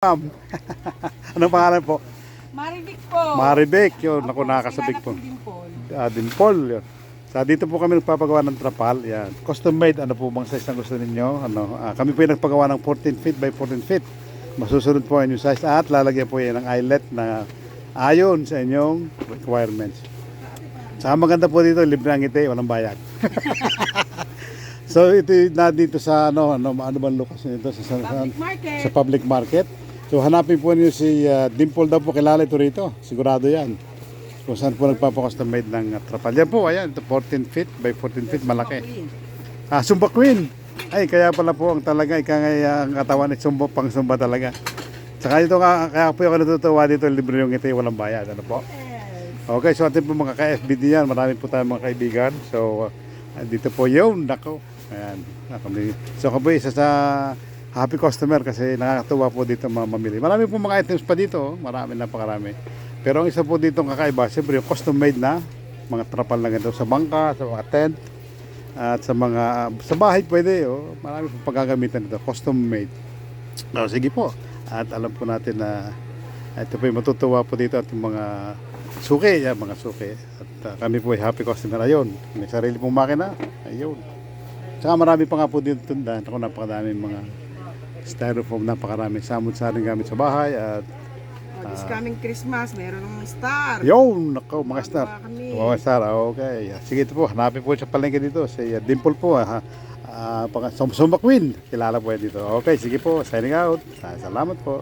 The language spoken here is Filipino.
Ma'am. Anong pangalan po? Marivic po. Maribek. Yun, nakasabik kilala po. din po. Ah, Dimpol. Yun. Sa dito po kami nagpapagawa ng trapal. Yan. Custom made. Ano po bang size na gusto ninyo? Ano, ah, kami po yung nagpagawa ng 14 feet by 14 feet. Masusunod po ang inyong size at lalagyan po yan ng eyelet na ayon sa inyong requirements. Saka maganda po dito, libre ang ngiti, walang bayad. so ito na dito sa ano, ano, ano ba ang location nito? Sa, sa, Public market. sa public market. So hanapin po niyo si uh, Dimple daw po kilala ito rito. Sigurado yan. Kung saan po nagpapakustom made ng uh, trapal. Yan po, ayan, ito 14 feet by 14 feet, malaki. Ah, Sumba Queen. Ay, kaya pala po ang talaga, ika nga ang katawan ay sumba, pang sumba talaga. Saka ito nga, kaya po ako natutuwa dito, libre yung ngiti, walang bayad. Ano po? Okay, so atin po mga ka-FBD yan. Marami po tayong mga kaibigan. So, uh, dito po yun. Nako. Ayan. Nako, So, ako po isa sa happy customer kasi nakakatuwa po dito mamili. Marami po mga items pa dito. oh. Marami, napakarami. Pero ang isa po dito kakaiba, siyempre yung custom made na mga trapal na ganito sa bangka, sa mga tent, at sa mga sa bahay pwede oh. Marami po paggagamitan dito, custom made. Oh, sige po. At alam po natin na ito po yung matutuwa po dito at yung mga suki, yan, mga suki. At uh, kami po ay happy customer ayon. May sarili pong makina, ayun. Tsaka marami pa nga po dito tundan. Ako napakadami mga styrofoam, napakarami. Samot-saring gamit sa bahay at Oh, this coming Christmas, meron ng star. yun, nako, mga star. Mga star, okay. Sige ito po, hanapin po sa palengke dito. Si uh, Dimple po, ha. Uh, Sumba Queen, kilala po yan dito. Okay, sige po, signing out. Salamat po.